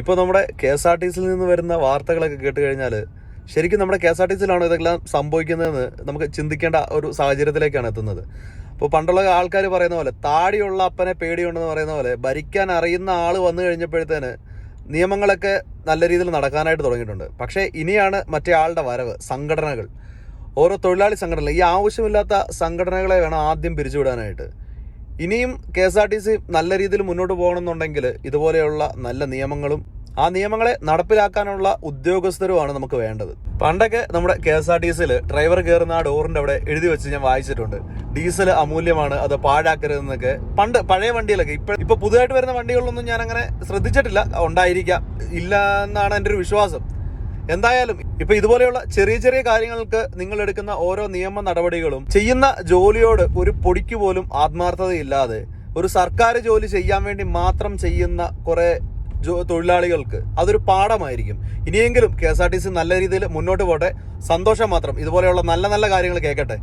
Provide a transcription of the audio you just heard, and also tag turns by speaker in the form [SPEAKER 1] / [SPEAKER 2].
[SPEAKER 1] ഇപ്പോൾ നമ്മുടെ K S R T സിയിൽ നിന്ന് വരുന്ന വാർത്തകളൊക്കെ കേട്ട് കഴിഞ്ഞാൽ ശരിക്കും നമ്മുടെ കെ എസ് ആർ ടി സിയിലാണോ ഇതെല്ലാം സംഭവിക്കുന്നതെന്ന് നമുക്ക് ചിന്തിക്കേണ്ട ഒരു സാഹചര്യത്തിലേക്കാണ് എത്തുന്നത്. അപ്പോൾ പണ്ടുള്ള ആൾക്കാർ പറയുന്ന പോലെ താടിയുള്ള അപ്പനെ പേടിയുണ്ടെന്ന് പറയുന്ന പോലെ ഭരിക്കാൻ അറിയുന്ന ആൾ വന്നു കഴിഞ്ഞപ്പോഴത്തേന് നിയമങ്ങളൊക്കെ നല്ല രീതിയിൽ നടക്കാനായിട്ട് തുടങ്ങിയിട്ടുണ്ട്. പക്ഷേ ഇനിയാണ് മറ്റേ ആളുടെ വരവ് സംഘടനകൾ. ഓരോ തൊഴിലാളി സംഘടനകൾ. ഈ ആവശ്യമില്ലാത്ത സംഘടനകളെ വേണം ആദ്യം പിരിച്ചുവിടാനായിട്ട്. ഇനിയും K S R T C നല്ല രീതിയിൽ മുന്നോട്ട് പോകണമെന്നുണ്ടെങ്കിൽ ഇതുപോലെയുള്ള നല്ല നിയമങ്ങളും ആ നിയമങ്ങളെ നടപ്പിലാക്കാനുള്ള ഉദ്യോഗസ്ഥരുമാണ് നമുക്ക് വേണ്ടത്. പണ്ടൊക്കെ നമ്മുടെ കെ എസ് ആർ ടി സിയിൽ ഡ്രൈവർ കയറുന്ന ആ ഡോറിന്റെ അവിടെ എഴുതി വെച്ച് ഞാൻ വായിച്ചിട്ടുണ്ട്. ഡീസൽ അമൂല്യമാണ് അത് പാഴാക്കരുതെന്നൊക്കെ. പണ്ട് പഴയ വണ്ടിയിലൊക്കെ ഇപ്പൊ ഇപ്പൊ പുതുതായിട്ട് വരുന്ന വണ്ടികളിലൊന്നും ഞാൻ അങ്ങനെ ശ്രദ്ധിച്ചിട്ടില്ല. ഉണ്ടായിരിക്കാം. ഇല്ല എന്നാണ് എന്റെ ഒരു വിശ്വാസം. എന്തായാലും ഇപ്പൊ ഇതുപോലെയുള്ള ചെറിയ ചെറിയ കാര്യങ്ങൾക്ക് നിങ്ങൾ എടുക്കുന്ന ഓരോ നിയമ നടപടികളും ചെയ്യുന്ന ജോലിയോട് ഒരു പൊടിക്ക് പോലും ആത്മാർത്ഥതയില്ലാതെ ഒരു സർക്കാർ ജോലി ചെയ്യാൻ വേണ്ടി മാത്രം ചെയ്യുന്ന കുറെ തൊഴിലാളികൾക്ക് അതൊരു പാഠമായിരിക്കും. ഇനിയെങ്കിലും K S R T C നല്ല രീതിയിൽ മുന്നോട്ട് പോട്ടെ. സന്തോഷം മാത്രം. ഇതുപോലെയുള്ള നല്ല നല്ല കാര്യങ്ങൾ കേൾക്കട്ടെ.